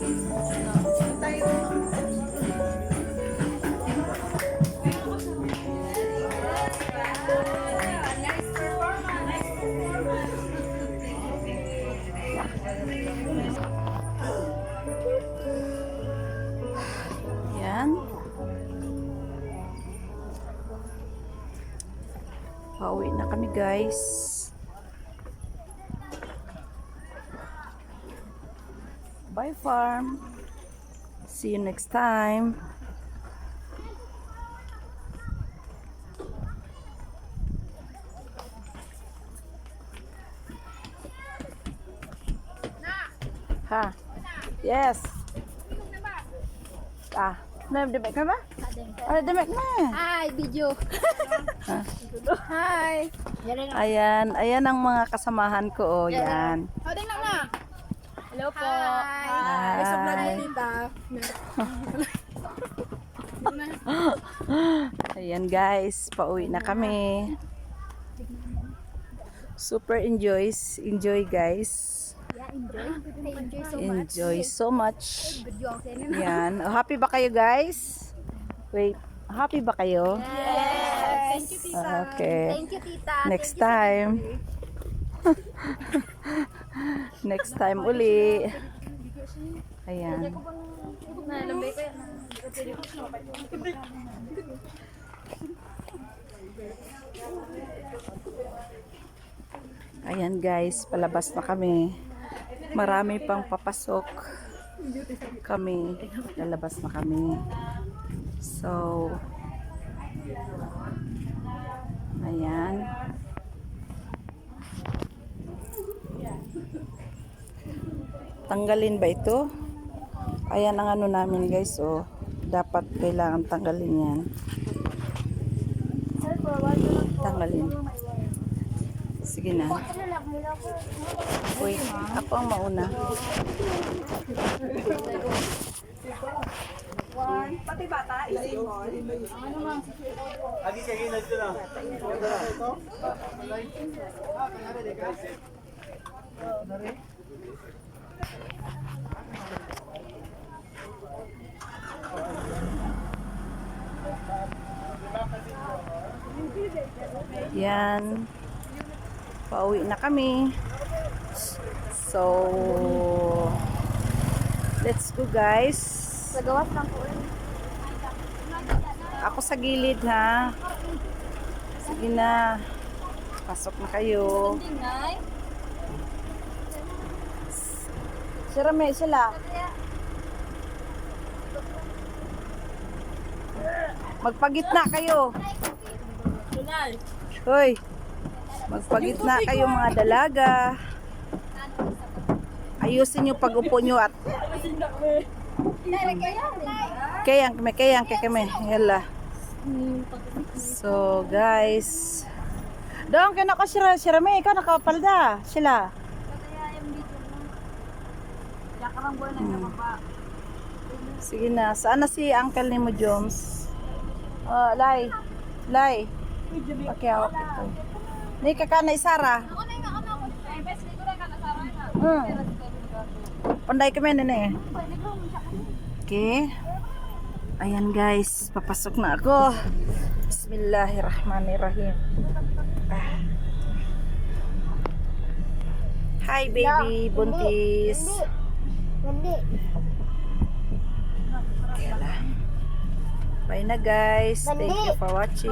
Yan. Pauwi na kami guys. Bye farm. See you next time. Ha? Yes. Ah, na demek ka ba? Ah, demek na. Hi, video. Hi. Ayan, ayan ang mga kasamahan ko, oh, yan. Lang na. Hello po. Hi. Hi. Sa vlog ni Tita. Ayan guys, pauwi na kami. Super enjoys, enjoy guys. Yeah, enjoy. Enjoy so much. Enjoy so much. Sinin. Yan. Oh, happy ba kayo guys? Wait, happy ba kayo? Yes. Thank you, Tita. Okay. Thank you, Tita. Next time. Next time uli. Ayan. Ayan guys, palabas na kami. Marami pang papasok. Kami, lalabas na kami. So, ayan. Tanggalin ba ito? Ayan ang ano namin guys, oh. Dapat kailangan tanggalin yan. Sir, forward ko lang po. Tanggalin. Sige na. Ano lang, mula ko. Wait, ako ang mauna. Yan. Pauwi na kami. So, let's go guys. Sa gawas lang po. Ako sa gilid ha. Sige na. Pasok na kayo. Nay. Sira may sila. Magpagitna kayo. Hoy. Magpagitna kayo mga dalaga. Ayusin niyo pag-upo niyo at kayang kami kayang kay kami. Yala. So guys, doon ka naka sira sira may ikaw nakapalda sila. Sige na, saan na si uncle ni mo Jones? Oh, Lai. Lai. Pakiawak ito. Ni kakana isara. Ako na yung ano ko. Ay, best ko rin ka nasara na. Hmm. Panday kami nene. Okay. Ayan guys, papasok na ako. Bismillahirrahmanirrahim. Ah. Hi baby, buntis. Hindi. Bye na guys. Thank you for watching.